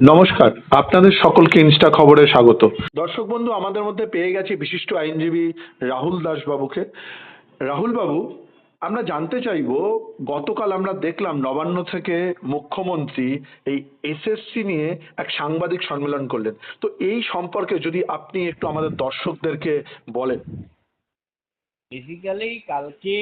নমস্কার আপনাদের সকলকে ইনস্টা খবরে স্বাগত। দর্শক বন্ধু আমাদের মধ্যে পেয়ে গেছে বিশিষ্ট আইনজীবী রাহুল দাস বাবুকে রাহুল বাবু আমরা জানতে চাইব গতকাল আমরা দেখলাম নবান্ন থেকে মুখ্যমন্ত্রী এই এসএসসি নিয়ে এক সাংবাদিক সম্মেলন করলেন। তো এই সম্পর্কে যদি আপনি একটু আমাদের দর্শকদেরকে বলেন। বেসিক্যালি কালকে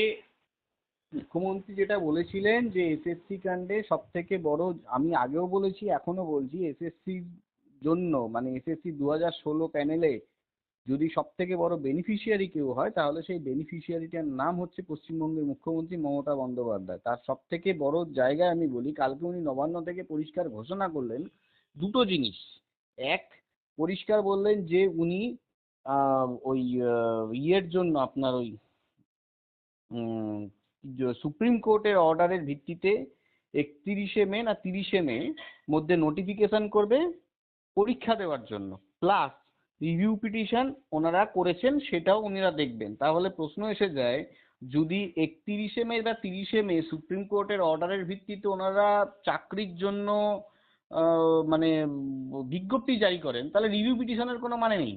মুখ্যমন্ত্রী যেটা বলেছিলেন যে এসএসসি কাণ্ডে সব থেকে বড়, আমি আগেও বলেছি এখনও বলছি এসএসসির জন্য মানে এসএসসি দু হাজার ষোলো প্যানেলে যদি সব থেকে বড় বেনিফিশিয়ারি কেউ হয়, তাহলে সেই বেনিফিশিয়ারিটার নাম হচ্ছে পশ্চিমবঙ্গের মুখ্যমন্ত্রী মমতা বন্দ্যোপাধ্যায়। তার সব থেকে বড় জায়গায় আমি বলি, কালকে উনি নবান্ন থেকে পরিষ্কার ঘোষণা করলেন দুটো জিনিস। এক, পরিষ্কার বললেন যে উনি ওই ইয়ের জন্য আপনার ওই সুপ্রিম কোর্টের অর্ডারের ভিত্তিতে একত্রিশে মে না তিরিশে মে মধ্যে নোটিফিকেশন করবে পরীক্ষা দেওয়ার জন্য। প্লাস রিভিউ পিটিশন ওনারা করেছেন, সেটাও ওনারা দেখবেন। তাহলে প্রশ্ন এসে যায়, যদি একত্রিশে মে বা তিরিশে মে সুপ্রিম কোর্টের অর্ডারের ভিত্তিতে ওনারা চাকরির জন্য মানে বিজ্ঞপ্তি জারি করেন, তাহলে রিভিউ পিটিশনের কোনো মানে নেই।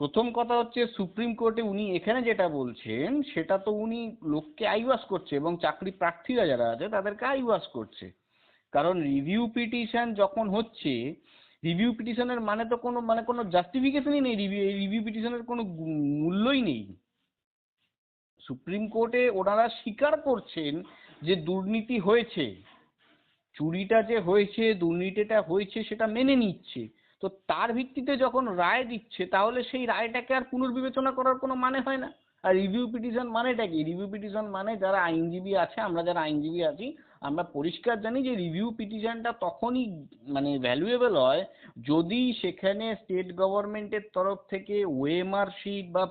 প্রথম কথা হচ্ছে সুপ্রিম কোর্টে উনি এখানে যেটা বলছেন, সেটা তো উনি লোককে আইওয়াস করছে এবং চাকরি প্রার্থীরা যারা আছে তাদেরকে আইওয়াস করছে। কারণ রিভিউ পিটিশন যখন হচ্ছে রিভিউ পিটিশনের মানে তো কোনো মানে কোনো জাস্টিফিকেশনই নেই রিভিউ রিভিউ পিটিশনের কোনো মূল্যই নেই। সুপ্রিম কোর্টে ওনারা স্বীকার করছেন যে দুর্নীতি হয়েছে। চুরিটা যে হয়েছে, দুর্নীতিটা হয়েছে, সেটা মেনে নিচ্ছে। তো তার ভিত্তিতে যখন রায় দিচ্ছে, তাহলে সেই রায়টাকে আর পুনর্বিবেচনা করার কোনো মানে হয় না। আর রিভিউ পিটিশন মানেটা কি? রিভিউ পিটিশন মানে যারা আইনজীবী আছে, আমরা যারা আইনজীবী আছি, আমরা পরিষ্কার জানি যে রিভিউ পিটিশনটা তখনই মানে ভ্যালুয়েবল হয় যদি সেখানে স্টেট গভর্নমেন্টের তরফ থেকে ওয়েমার শিট বা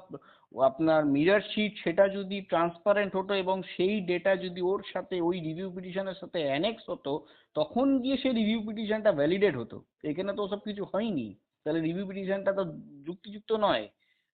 আপনার মিরর শিট সেটা যদি ট্রান্সপারেন্ট হতো এবং সেই ডেটা যদি ওর সাথে ওই রিভিউ পিটিশনের সাথে অ্যানেক্স হতো, তখন গিয়ে সেই রিভিউ পিটিশনটা ভ্যালিডেট হতো। এখানে তো ওসব কিছু হয়নি। তাহলে রিভিউ পিটিশনটা তো যুক্তিযুক্ত নয়।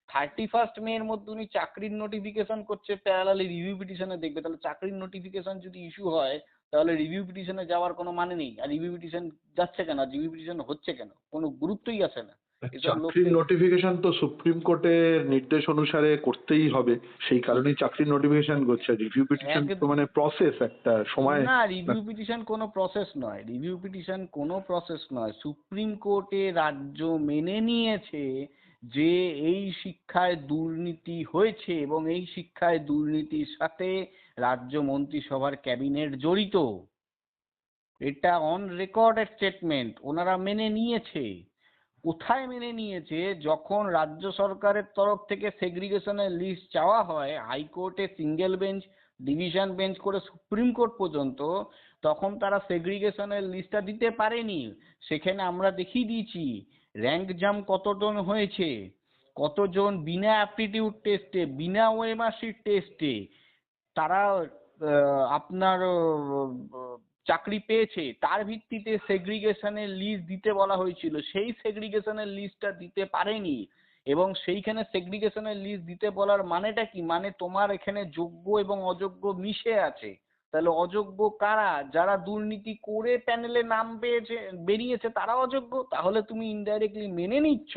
থার্টি ফার্স্ট মে এর মধ্যে উনি চাকরির নোটিফিকেশন করছে প্যারালালি রিভিউ পিটিশনে দেখবে। তাহলে চাকরির নোটিফিকেশন যদি ইস্যু হয়, তাহলে রিভিউ পিটিশনে যাওয়ার কোনো মানে নেই। আর রিভিউ পিটিশন যাচ্ছে কেন? রিভিউ পিটিশন হচ্ছে কেন? কোনো গুরুত্বই আসে না। চাকরির নোটিফিকেশন তো সুপ্রিম কোর্টের নির্দেশ অনুসারে করতেই হবে। সেই কারণেই চাকরির নোটিফিকেশন করছে রিভিউ পিটিশন তো মানে প্রসেস একটা সময়। না রিভিউ পিটিশন কোনো প্রসেস নয়। রিভিউ পিটিশন কোনো প্রসেস নয়। সুপ্রিম কোর্টে রাজ্য মেনে নিয়েছে যে এই শিক্ষায় দুর্নীতি হয়েছে এবং এই শিক্ষায় দুর্নীতির সাথে রাজ্য মন্ত্রিসভার ক্যাবিনেট জড়িত। এটা অন রেকর্ড স্টেটমেন্ট ওনারা মেনে নিয়েছে। কোথায় মেনে নিয়েছে যখন রাজ্য সরকারের তরফ থেকে সেগ্রিগেশনের লিস্ট চাওয়া হয় হাইকোর্টে সিঙ্গেল বেঞ্চ ডিভিশন বেঞ্চ করে সুপ্রিম কোর্ট পর্যন্ত, তখন তারা সেগ্রিগেশনের লিস্টটা দিতে পারেনি। সেখানে আমরা দেখিয়ে দিয়েছি র্যাঙ্ক জাম কতজন হয়েছে? কতজন বিনা অ্যাপটিটিউড টেস্টে বিনা ওয়েমার্কশিট টেস্টে তারা আপনার চাকরি পেয়েছে, তার ভিত্তিতে সেগ্রিগেশনের লিস্ট দিতে বলা হয়েছিল। সেই সেগ্রিগেশনের লিস্টটা দিতে পারেনি। এবং সেইখানে সেগ্রিগেশনের লিস্ট দিতে বলার মানেটা কি? মানে তোমার এখানে যোগ্য এবং অযোগ্য মিশে আছে। তাহলে অযোগ্য কারা? যারা দুর্নীতি করে প্যানেলে নাম পেয়েছে, বেরিয়েছে, তারা অযোগ্য? তাহলে তুমি ইনডাইরেক্টলি মেনে নিচ্ছ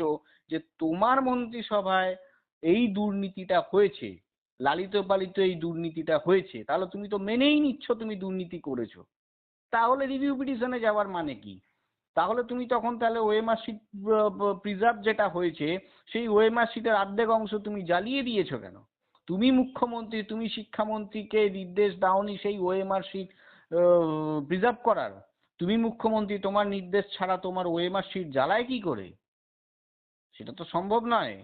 যে তোমার মন্ত্রিসভায় এই দুর্নীতিটা হয়েছে। লালিত পালিত এই দুর্নীতিটা হয়েছে। তাহলে তুমি তো মেনেই নিচ্ছ তুমি দুর্নীতি করেছ। তাহলে রিভিউ পিটিশনে যাওয়ার মানে কি? তাহলে তুমি তখন তাহলে ওএমআর শিট প্রিজার্ভ যেটা হয়েছে, সেই ওএমআর শিটের অর্ধেক অংশ তুমি জ্বালিয়ে দিয়েছ কেন? তুমি মুখ্যমন্ত্রী, তুমি শিক্ষামন্ত্রীকে নির্দেশ দাওনি সেই ওএমআর শিট প্রিজার্ভ করার। তুমি মুখ্যমন্ত্রী, তোমার নির্দেশ ছাড়া তোমার ওএমআর শিট জ্বালায় কি করে? সেটা তো সম্ভব নয়।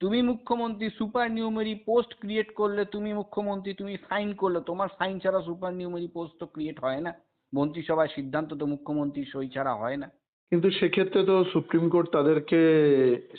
তুমি মুখ্যমন্ত্রী সুপার নিউমেরি পোস্ট ক্রিয়েট করলে, তুমি মুখ্যমন্ত্রী, তুমি সাইন করলে, তোমার সাইন ছাড়া সুপার নিউমেরি পোস্ট তো ক্রিয়েট হয় না। মন্ত্রিসভায় সিদ্ধান্ত তো মুখ্যমন্ত্রীর সই ছাড়া হয় না। কিন্তু সেক্ষেত্রে তো সুপ্রিম কোর্ট তাদেরকে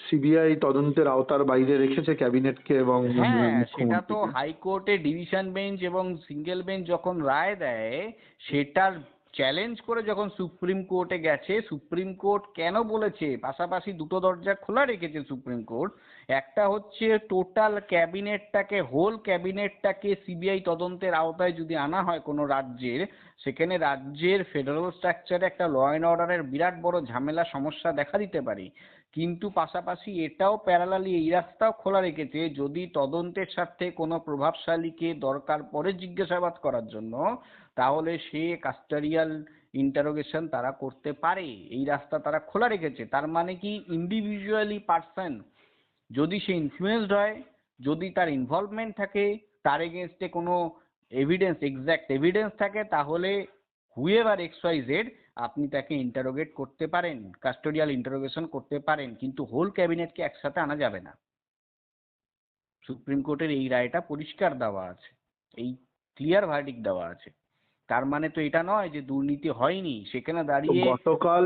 সিবিআই তদন্তের আওতার বাইরে রেখেছে ক্যাবিনেটকে এবং হ্যাঁ সেটা তো। হাইকোর্টে ডিভিশন বেঞ্চ এবং সিঙ্গেল বেঞ্চ যখন রায় দেয় সেটার চ্যালেঞ্জ করে যখন সুপ্রিম কোর্টে গেছে সুপ্রিম কোর্ট কেন বলেছে? পাশাপাশি দুটো দরজা খোলা রেখেছে সুপ্রিম কোর্ট। একটা হচ্ছে টোটাল ক্যাবিনেটটাকে হোল ক্যাবিনেটটাকে সিবিআই তদন্তের আওতায় যদি আনা হয় কোনো রাজ্যের, সেখানে রাজ্যের ফেডারেল স্ট্রাকচারে একটা ল অ্যান্ড অর্ডারের বিরাট বড় ঝামেলা, সমস্যা দেখা দিতে পারে। কিন্তু পাশাপাশি এটাও প্যারালালি এই রাস্তাও খোলা রেখেছে যদি তদন্তের স্বার্থে কোনো প্রভাবশালীকে দরকার পড়ে জিজ্ঞাসাবাদ করার জন্য, তাহলে সে কাস্টাডিয়াল ইন্টারোগেশন তারা করতে পারে। এই রাস্তা তারা খোলা রেখেছে। তার মানে কি ইন্ডিভিজুয়ালি পার্সন যদি সে ইনফ্লুয়েসড হয়, যদি তার ইনভলভমেন্ট থাকে, তার এগেনস্টে কোনো এভিডেন্স এক্সাক্ট এভিডেন্স থাকে, তাহলে হুয়েভার এক্স ওয়াই জেড আপনি তাকে ইন্টারোগেট করতে পারেন কাস্টোডিয়াল ইন্টারোগেশন করতে পারেন, কিন্তু হোল ক্যাবিনেটকে একসাথে আনা যাবে না। সুপ্রিম কোর্টের এই রায়টা পরিষ্কার দেওয়া আছে, এই ক্লিয়ার ভার্ডিক দেওয়া আছে। তার মানে তো এটা নয় যে দুর্নীতি হয়নি, সেখানে দাঁড়িয়ে গতকাল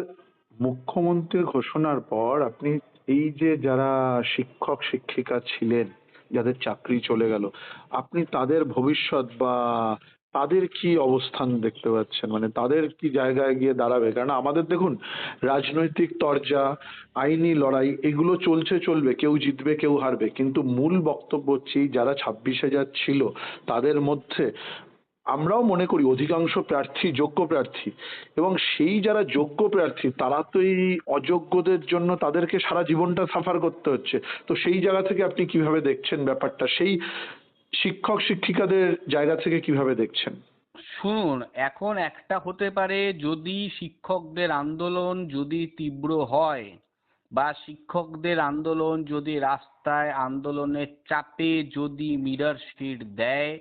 মুখ্যমন্ত্রীর ঘোষণার পর আপনি এই যে যারা শিক্ষক, শিক্ষিকা ছিলেন, যাদের চাকরি চলে গেল, আপনি তাদের ভবিষ্যৎ বা তাদের কি অবস্থান দেখতে পাচ্ছেন? মানে তাদের কি জায়গায় গিয়ে দাঁড়াবে? কারণ আমাদের দেখুন, রাজনৈতিক তরজা, আইনি লড়াই, এগুলো চলছে, চলবে। কেউ জিতবে, কেউ হারবে। কিন্তু মূল বক্তব্য হচ্ছে, যারা ছাব্বিশ হাজার ছিল, তাদের মধ্যে আমরাও মনে করি অধিকাংশ প্রার্থী যোগ্য প্রার্থী এবং সেই যারা যোগ্য প্রার্থী, তারা তো এই অযোগ্যদের জন্য তাদেরকে সারা জীবনটা সাফার করতে হচ্ছে। তো সেই জায়গা থেকে আপনি কীভাবে দেখছেন ব্যাপারটা? সেই শিক্ষক, শিক্ষিকাদের জায়গা থেকে কীভাবে দেখছেন? শুনুন, এখন একটা হতে পারে যদি শিক্ষকদের আন্দোলন যদি তীব্র হয় বা শিক্ষকদের আন্দোলন যদি রাস্তায় আন্দোলনের চাপে যদি মিরর শিট দেয়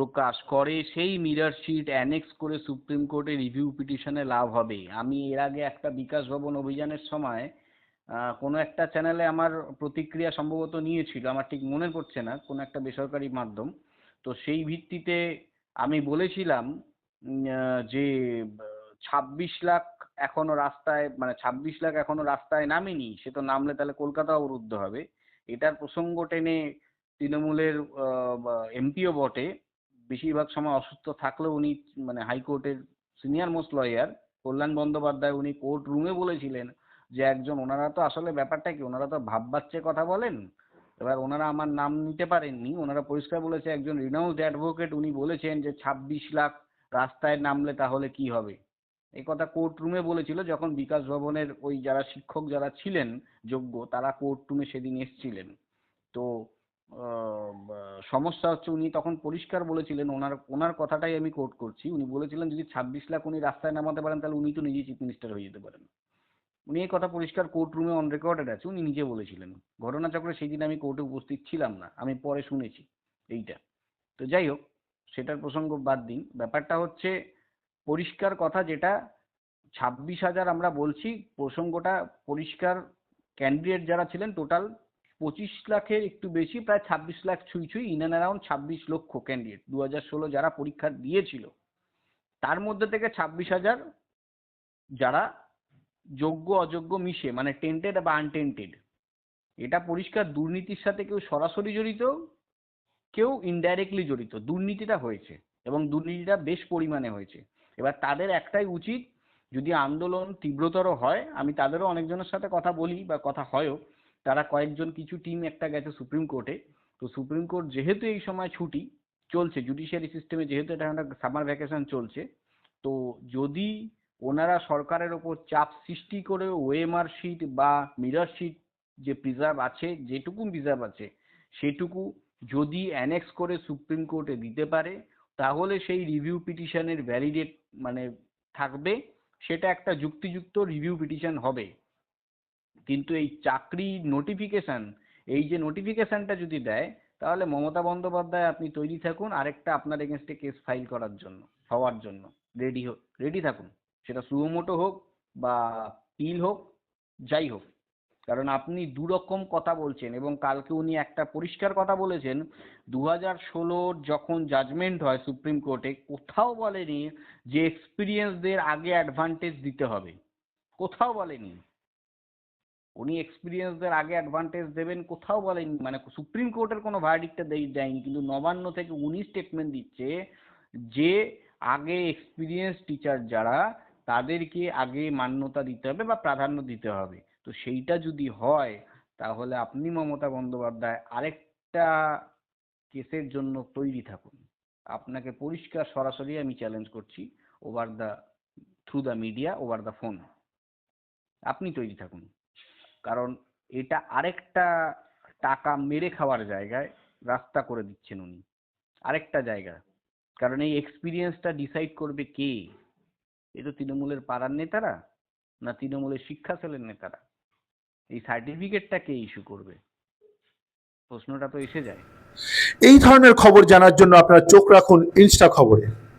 প্রকাশ করে, সেই মিরর শিট অ্যানেক্স করে সুপ্রিম কোর্টে রিভিউ পিটিশনে লাভ হবে। আমি এর আগে একটা বিকাশ ভবন অভিযানের সময় কোনো একটা চ্যানেলে আমার প্রতিক্রিয়া সম্ভবত নিয়েছিল, আমার ঠিক মনে পড়ছে না, কোনো একটা বেসরকারি মাধ্যম। তো সেই ভিত্তিতে আমি বলেছিলাম যে, ছাব্বিশ লাখ এখনও রাস্তায় মানে ছাব্বিশ লাখ এখনও রাস্তায় নামেনি, সে তো নামলে তাহলে কলকাতা অবরুদ্ধ হবে। এটার প্রসঙ্গ টেনে তৃণমূলের এমপিও বটে। বেশিরভাগ সময় অসুস্থ থাকলেও উনি মানে হাইকোর্টের senior most lawyer Kalyan Bandyopadhyay উনি কোর্ট রুমে বলেছিলেন যে একজন, ওনারা তো আসলে ব্যাপারটা কি, ওনারা তো ভাব বাচ্চে কথা বলেন। এবার ওনারা আমার নাম নিতে পারেননি, ওনারা পরিষ্কার বলেছে একজন রিনাউন্সড অ্যাডভোকেট উনি বলেছেন যে ছাব্বিশ লাখ রাস্তায় নামলে তাহলে কি হবে। এই কথা কোর্ট রুমে বলেছিল, যখন বিকাশ ভবনের ওই যারা শিক্ষক যারা ছিলেন যোগ্য, তারা কোর্ট রুমে সেদিন এসছিলেন। তো সমস্যা হচ্ছে উনি তখন পরিষ্কার বলেছিলেন, ওনার ওনার কথাটাই আমি কোট করছি। উনি বলেছিলেন, যদি ছাব্বিশ লাখ উনি রাস্তায় নামাতে পারেন, তাহলে উনি তো নিজেই চিফ মিনিস্টার হয়ে যেতে পারেন। উনি এই কথা পরিষ্কার কোর্ট রুমে অন রেকর্ডেড আছে, উনি নিজে বলেছিলেন। ঘটনাচক্রে সেই দিন আমি কোর্টে উপস্থিত ছিলাম না, আমি পরে শুনেছি এইটা। তো যাই হোক, সেটার প্রসঙ্গ বাদ দিন। ব্যাপারটা হচ্ছে, পরিষ্কার কথা যেটা, ছাব্বিশ হাজার আমরা বলছি, প্রসঙ্গটা পরিষ্কার ক্যান্ডিডেট যারা ছিলেন টোটাল পঁচিশ লাখের একটু বেশি, প্রায় ছাব্বিশ লাখ ছুঁই ছুঁই ইন অ্যান্ড অ্যারাউন্ড ছাব্বিশ লক্ষ ক্যান্ডিডেট দু হাজার ষোলো যারা পরীক্ষা দিয়েছিল। তার মধ্যে থেকে ছাব্বিশ হাজার যারা যোগ্য, অযোগ্য মিশে মানে টেন্টেড বা আনটেন্টেড এটা পরিষ্কার দুর্নীতির সাথে কেউ সরাসরি জড়িত, কেউ ইনডাইরেক্টলি জড়িত। দুর্নীতিটা হয়েছে এবং দুর্নীতিটা বেশ পরিমাণে হয়েছে। এবার তাদের একটাই উচিত, যদি আন্দোলন তীব্রতর হয়, আমি তাদেরও অনেকজনের সাথে কথা বলি বা কথা হয়ও তারা কয়েকজন কিছু টিম একটা গেছে সুপ্রিম কোর্টে তো সুপ্রিম কোর্ট যেহেতু এই সময় ছুটি চলছে জুডিশিয়ারি সিস্টেমে যেহেতু এটা একটা সামার ভ্যাকেশন চলছে, তো যদি ওনারা সরকারের ওপর চাপ সৃষ্টি করে ওএমআর শিট বা মিরর শিট যে প্রিজার্ভ আছে, যেটুকু প্রিজার্ভ আছে, সেটুকু যদি অ্যানেক্স করে সুপ্রিম কোর্টে দিতে পারে, তাহলে সেই রিভিউ পিটিশনের ভ্যালিডেট মানে থাকবে, সেটা একটা যুক্তিযুক্ত রিভিউ পিটিশন হবে। কিন্তু এই চাকরি নোটিফিকেশন এই যে নোটিফিকেশনটা যদি দেয়, তাহলে মমতা বন্দ্যোপাধ্যায় আপনি তৈরি থাকুন আরেকটা আপনার এগেনস্টে কেস ফাইল করার জন্য, হওয়ার জন্য। রেডি হোক রেডি থাকুন। সেটা সুমোটো হোক বা পিল হোক, যাই হোক। কারণ আপনি দু রকম কথা বলছেন এবং কালকে উনি একটা পরিষ্কার কথা বলেছেন দু হাজার ষোলোর যখন জাজমেন্ট হয় সুপ্রিম কোর্টে, কোথাও বলেনি যে এক্সপিরিয়েন্সদের আগে অ্যাডভান্টেজ দিতে হবে। কোথাও বলেনি। উনি এক্সপিরিয়েন্সদের আগে অ্যাডভান্টেজ দেবেন কোথাও বলেনি মানে সুপ্রিম কোর্টের কোনো ভার্ডিক্টটা দেয়নি। কিন্তু নবান্ন থেকে উনি স্টেটমেন্ট দিচ্ছে যে আগে এক্সপিরিয়েন্স টিচার যারা, তাদেরকে আগে মান্যতা দিতে হবে বা প্রাধান্য দিতে হবে। তো সেইটা যদি হয়, তাহলে আপনি মমতা বন্দ্যোপাধ্যায় আরেকটা কেসের জন্য তৈরি থাকুন। আপনাকে পরিষ্কার সরাসরি আমি চ্যালেঞ্জ করছি over the through the media over the phone আপনি তৈরি থাকুন। কারণ এটা আরেকটা টাকা মেরে খাওয়ার জায়গায় রাস্তা করে দিচ্ছেন উনি। আরেকটা জায়গা। কারণ এই এক্সপিরিয়েন্সটা ডিসাইড করবে কে? এ তো তৃণমূলের পাড়ার নেতারা না তৃণমূলের শিক্ষা সেলের নেতারা? এই সার্টিফিকেটটা কে ইস্যু করবে? প্রশ্নটা তো এসে যায়। এই ধরনের খবর জানার জন্য আপনারা চোখ রাখুন ইনস্টা খবরে।